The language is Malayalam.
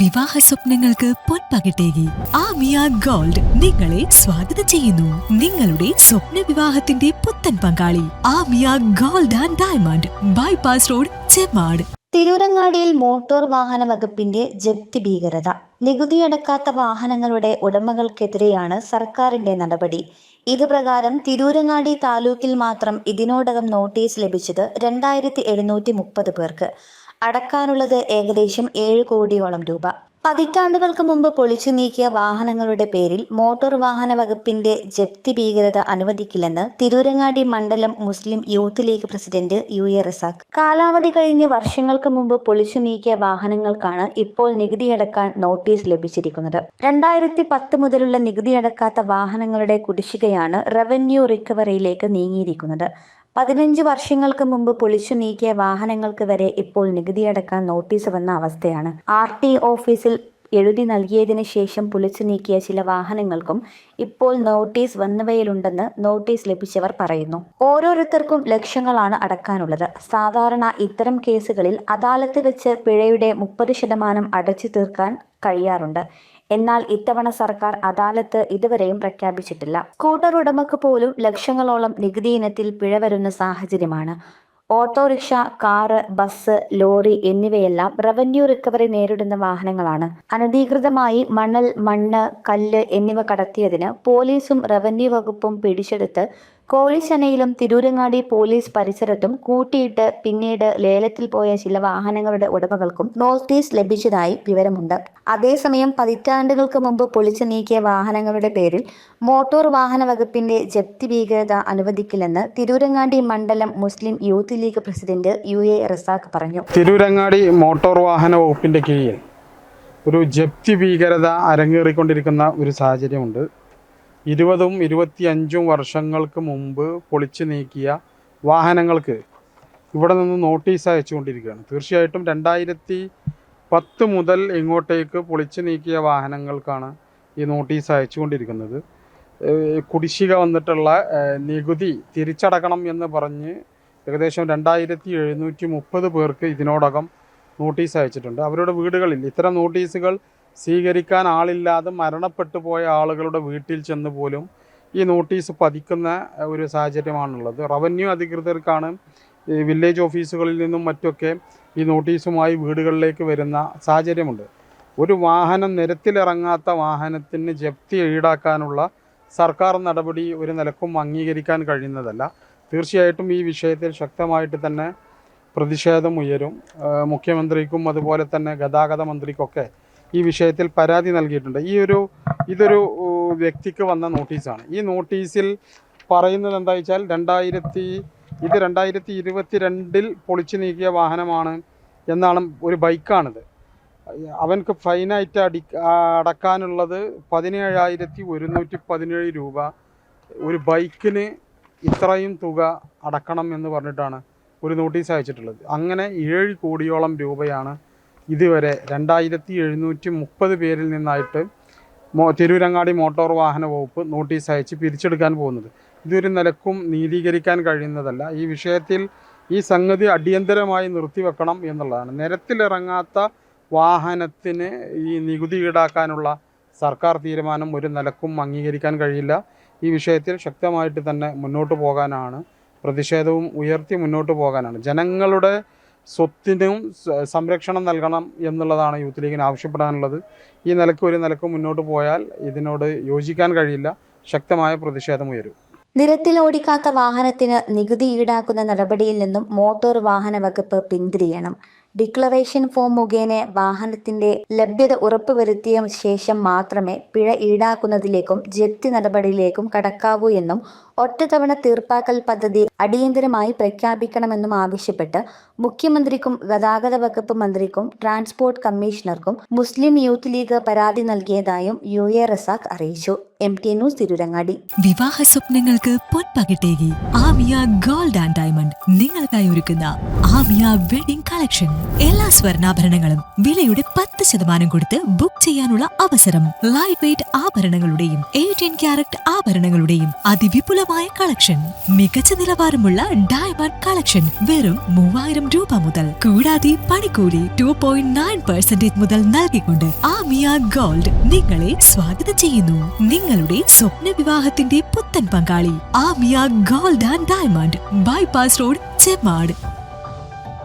വിവാഹ സ്വപ്നങ്ങൾക്ക് പൊൻപകിട്ടേകി ആമിയ ഗോൾഡ് നിങ്ങളെ സ്വാഗതം ചെയ്യുന്നു. നിങ്ങളുടെ സ്വപ്ന വിവാഹത്തിന്റെ പുത്തൻ പങ്കാളി Amiya gold and diamond bypass road Chemmad തിരൂരങ്ങാടിയിൽ motor വാഹന വകുപ്പിന്റെ ജപ്തി ഭീകരത നികുതി അടക്കാത്ത വാഹനങ്ങളുടെ ഉടമകൾക്കെതിരെയാണ് സർക്കാരിന്റെ നടപടി. ഇത് പ്രകാരം തിരൂരങ്ങാടി താലൂക്കിൽ മാത്രം ഇതിനോടകം നോട്ടീസ് ലഭിച്ചത് രണ്ടായിരത്തി പേർക്ക്. അടക്കാനുള്ളത് ഏകദേശം ഏഴ് കോടിയോളം രൂപ. പതിറ്റാണ്ടുകൾക്ക് മുമ്പ് പൊളിച്ചു നീക്കിയ വാഹനങ്ങളുടെ പേരിൽ മോട്ടോർ വാഹന വകുപ്പിന്റെ ജപ്തി ഭീകരത അനുവദിക്കില്ലെന്ന് തിരൂരങ്ങാടി മണ്ഡലം Muslim Youth League president U A Razak. കാലാവധി കഴിഞ്ഞ് വർഷങ്ങൾക്ക് മുമ്പ് പൊളിച്ചു നീക്കിയ വാഹനങ്ങൾക്കാണ് ഇപ്പോൾ നികുതിയടക്കാൻ നോട്ടീസ് ലഭിച്ചിരിക്കുന്നത്. രണ്ടായിരത്തി പത്ത് മുതലുള്ള നികുതിയടക്കാത്ത വാഹനങ്ങളുടെ കുടിശ്ശികയാണ് റവന്യൂ റിക്കവറിയിലേക്ക് നീങ്ങിയിരിക്കുന്നത്. പതിനഞ്ച് വർഷങ്ങൾക്ക് മുമ്പ് പൊളിച്ചു നീക്കിയ വാഹനങ്ങൾക്ക് വരെ ഇപ്പോൾ നികുതിയടക്കാൻ നോട്ടീസ് വന്ന അവസ്ഥയാണ്. ആർ ടി ഓഫീസിൽ എഴുതി നൽകിയതിന് ശേഷം പൊളിച്ചു നീക്കിയ ചില വാഹനങ്ങൾക്കും ഇപ്പോൾ നോട്ടീസ് വന്നവയിലുണ്ടെന്ന് നോട്ടീസ് ലഭിച്ചവർ പറയുന്നു. ഓരോരുത്തർക്കും ലക്ഷങ്ങളാണ് അടക്കാനുള്ളത്. സാധാരണ ഇത്തരം കേസുകളിൽ അദാലത്ത് വെച്ച് പിഴയുടെ മുപ്പത് ശതമാനം അടച്ചു തീർക്കാൻ കഴിയാറുണ്ട്. എന്നാൽ ഇത്തവണ സർക്കാർ അദാലത്ത് ഇതുവരെയും പ്രഖ്യാപിച്ചിട്ടില്ല. സ്കൂട്ടർ ഉടമക്ക് പോലും ലക്ഷങ്ങളോളം നികുതി ഇനത്തിൽ പിഴ വരുന്ന സാഹചര്യമാണ്. ഓട്ടോറിക്ഷ കാറ് ബസ് ലോറി എന്നിവയെല്ലാം റവന്യൂ റിക്കവറി നേരിടുന്ന വാഹനങ്ങളാണ്. അനധികൃതമായി മണൽ മണ്ണ് കല്ല് എന്നിവ കടത്തിയതിന് പോലീസും റവന്യൂ വകുപ്പും പിടിച്ചെടുത്ത് കോഴിച്ചനയിലും തിരൂരങ്ങാടി പോലീസ് പരിസരത്തും കൂട്ടിയിട്ട് പിന്നീട് ലേലത്തിൽ പോയ ചില വാഹനങ്ങളുടെ ഉടമകൾക്കും നോട്ടീസ് ലഭിച്ചതായി വിവരമുണ്ട്. അതേസമയം പതിറ്റാണ്ടുകൾക്ക് മുമ്പ് പൊളിച്ചു നീക്കിയ വാഹനങ്ങളുടെ പേരിൽ മോട്ടോർ വാഹന വകുപ്പിന്റെ ജപ്തി ഭീകരത അനുവദിക്കില്ലെന്ന് തിരൂരങ്ങാടി മണ്ഡലം Muslim Youth League president U A Razak പറഞ്ഞു. തിരൂരങ്ങാടി മോട്ടോർ വാഹന വകുപ്പിന്റെ കീഴിൽ ഒരു ജപ്തി ഭീകരത അരങ്ങേറിക്കൊണ്ടിരിക്കുന്ന ഒരു സാഹചര്യമുണ്ട്. ഇരുപതും ഇരുപത്തിയഞ്ചും വർഷങ്ങൾക്ക് മുമ്പ് പൊളിച്ചു നീക്കിയ വാഹനങ്ങൾക്ക് ഇവിടെ നിന്ന് നോട്ടീസ് അയച്ചുകൊണ്ടിരിക്കുകയാണ്. തീർച്ചയായിട്ടും രണ്ടായിരത്തി പത്ത് മുതൽ ഇങ്ങോട്ടേക്ക് പൊളിച്ചു നീക്കിയ വാഹനങ്ങൾക്കാണ് ഈ നോട്ടീസ് അയച്ചുകൊണ്ടിരിക്കുന്നത്. കുടിശ്ശിക വന്നിട്ടുള്ള നികുതി തിരിച്ചടക്കണം എന്ന് പറഞ്ഞ് ഏകദേശം രണ്ടായിരത്തി എഴുന്നൂറ്റി മുപ്പത് പേർക്ക് ഇതിനോടകം നോട്ടീസ് അയച്ചിട്ടുണ്ട്. അവരുടെ വീടുകളിൽ ഇത്തരം നോട്ടീസുകൾ സ്വീകരിക്കാൻ ആളില്ലാതെ മരണപ്പെട്ടു പോയ ആളുകളുടെ വീട്ടിൽ ചെന്ന് പോലും ഈ നോട്ടീസ് പതിക്കുന്ന ഒരു സാഹചര്യമാണുള്ളത്. റവന്യൂ അധികൃതർക്കാണ് ഈ വില്ലേജ് ഓഫീസുകളിൽ നിന്നും മറ്റൊക്കെ ഈ നോട്ടീസുമായി വീടുകളിലേക്ക് വരുന്ന സാഹചര്യമുണ്ട്. ഒരു വാഹനം നിരത്തിലിറങ്ങാത്ത വാഹനത്തിന് ജപ്തി ഈടാക്കാനുള്ള സർക്കാർ നടപടി ഒരു നിലക്കും അംഗീകരിക്കാൻ കഴിയുന്നതല്ല. തീർച്ചയായിട്ടും ഈ വിഷയത്തിൽ ശക്തമായിട്ട് തന്നെ പ്രതിഷേധം ഉയരും. മുഖ്യമന്ത്രിക്കും അതുപോലെ തന്നെ ഗതാഗത മന്ത്രിക്കൊക്കെ ഈ വിഷയത്തിൽ പരാതി നൽകിയിട്ടുണ്ട്. ഈ ഒരു ഇതൊരു വ്യക്തിക്ക് വന്ന നോട്ടീസാണ്. ഈ നോട്ടീസിൽ പറയുന്നത് എന്താ വെച്ചാൽ രണ്ടായിരത്തി ഇത് രണ്ടായിരത്തി ഇരുപത്തി രണ്ടിൽ പൊളിച്ചു നീക്കിയ വാഹനമാണ് എന്നാണ് ഒരു ബൈക്കാണിത്. അവൻക്ക് ഫൈനായിട്ട് അടി അടക്കാനുള്ളത് പതിനേഴായിരത്തി ഒരുന്നൂറ്റി പതിനേഴ് രൂപ. ഒരു ബൈക്കിന് ഇത്രയും തുക അടക്കണം എന്ന് പറഞ്ഞിട്ടാണ് ഒരു നോട്ടീസ് അയച്ചിട്ടുള്ളത്. അങ്ങനെ ഏഴ് കോടിയോളം രൂപയാണ് ഇതുവരെ രണ്ടായിരത്തി എഴുന്നൂറ്റി മുപ്പത് പേരിൽ നിന്നായിട്ട് മോ തിരൂരങ്ങാടി മോട്ടോർ വാഹന വകുപ്പ് നോട്ടീസ് അയച്ച് പിരിച്ചെടുക്കാൻ പോകുന്നത്. ഇതൊരു നിലക്കും നീതീകരിക്കാൻ കഴിയുന്നതല്ല. ഈ വിഷയത്തിൽ ഈ സംഗതി അടിയന്തരമായി നിർത്തിവെക്കണം എന്നുള്ളതാണ്. നിരത്തിലിറങ്ങാത്ത വാഹനത്തിന് ഈ നികുതി ഈടാക്കാനുള്ള സർക്കാർ തീരുമാനം ഒരു നിലക്കും അംഗീകരിക്കാൻ കഴിയില്ല. ഈ വിഷയത്തിൽ ശക്തമായിട്ട് തന്നെ മുന്നോട്ട് പോകാനാണ് പ്രതിഷേധവും ഉയർത്തി മുന്നോട്ട് പോകാനാണ്. ജനങ്ങളുടെ സ്വത്തിനും സംരക്ഷണം നൽകണം എന്നുള്ളതാണ് യൂത്ത് ലീഗിന് ആവശ്യപ്പെടാനുള്ളത്. ഈ നിലയ്ക്ക് ഒരു നിലയ്ക്ക് മുന്നോട്ട് പോയാൽ ഇതിനോട് യോജിക്കാൻ കഴിയില്ല. ശക്തമായ പ്രതിഷേധം ഉയരും. നിരത്തിൽ ഓടിക്കാത്ത വാഹനത്തിന് നികുതി ഈടാക്കുന്ന നടപടിയിൽ നിന്നും മോട്ടോർ വാഹന വകുപ്പ് പിന്തിരിയണം. ഡിക്ലറേഷൻ ഫോം മുഖേന വാഹനത്തിന്റെ ലഭ്യത ഉറപ്പുവരുത്തിയ ശേഷം മാത്രമേ പിഴ ഈടാക്കുന്നതിലേക്കും ജപ്തി നടപടിയിലേക്കും കടക്കാവൂ എന്നും ഒറ്റത്തവണ തീർപ്പാക്കൽ പദ്ധതി അടിയന്തരമായി പ്രഖ്യാപിക്കണമെന്നും ആവശ്യപ്പെട്ട് മുഖ്യമന്ത്രിക്കും ഗതാഗത വകുപ്പ് മന്ത്രിക്കും ട്രാൻസ്പോർട്ട് കമ്മീഷണർക്കും മുസ്ലിം യൂത്ത് ലീഗ് പരാതി നൽകിയതായും യു എ റസാഖ് അറിയിച്ചു. M T news Tirurangadi. വിവാഹ സ്വപ്നങ്ങൾക്ക് പൊൻപകിട്ടേകി. ആമിയ ഗോൾഡ് ആൻഡ് ഡയമണ്ട് നിങ്ങൾക്കായി ഒരുക്കുന്ന ആമിയ വെഡിംഗ് കളക്ഷൻ. എല്ലാ സ്വർണാഭരണങ്ങളും വിലയുടെ പത്ത് ശതമാനം കൊടുത്ത് ബുക്ക് ചെയ്യാനുള്ള അവസരം. ലൈറ്റ് വെയിറ്റ് ആഭരണങ്ങളുടെയും എയ്റ്റീൻ ക്യാരറ്റ് ആഭരണങ്ങളുടെയും അതിവിപുലമായ വിപുലമായ കളക്ഷൻ മികച്ച നിലവാരമുള്ള ഡയമണ്ട് കളക്ഷൻ വെറും മൂവായിരം രൂപ മുതൽ കൂടാതെ പണിക്കൂലി ടു പോയിന്റ് നയൻ പെർസെന്റേജ് മുതൽ നൽകിക്കൊണ്ട് ആമിയ ഗോൾഡ് നിങ്ങളെ സ്വാഗതം ചെയ്യുന്നു. നിങ്ങളുടെ സ്വപ്ന വിവാഹത്തിന്റെ പുത്തൻ പങ്കാളി Amiya gold and diamond bypass road Chemmad.